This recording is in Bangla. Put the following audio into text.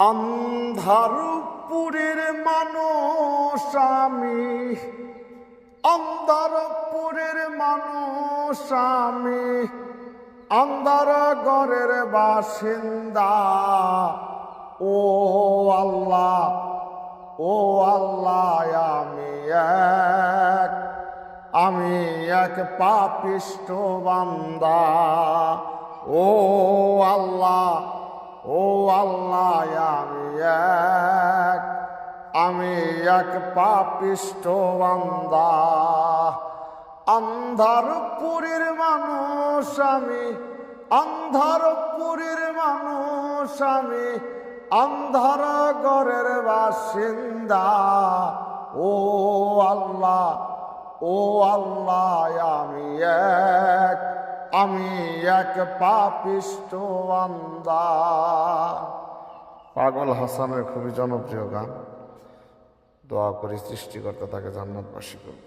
অন্ধারপুরের মানুষ আমি অন্ধারপুরের মানুষ আমি, অন্ধার ঘরের বাসিন্দা। ও আল্লাহ ও আল্লাহ, আমি এক আমি এক পাপিষ্ট বান্দা। ও আল্লাহ আল্লাহ, আমি এক। আমি এক পাপিষ্ট বান্দা। অন্ধারপুরের মানুষ আমি অন্ধারপুরের মানুষ আমি অন্ধার ঘরের বাসিন্দা। ও আল্লাহ ও আল্লাহ, আমি এক। আমি এক পাপিষ্ট আন্দা পাগল হাসানের খুবই জনপ্রিয় গান। দোয়া করি সৃষ্টিকর্তা তাকে জান্নাতবাসী করুন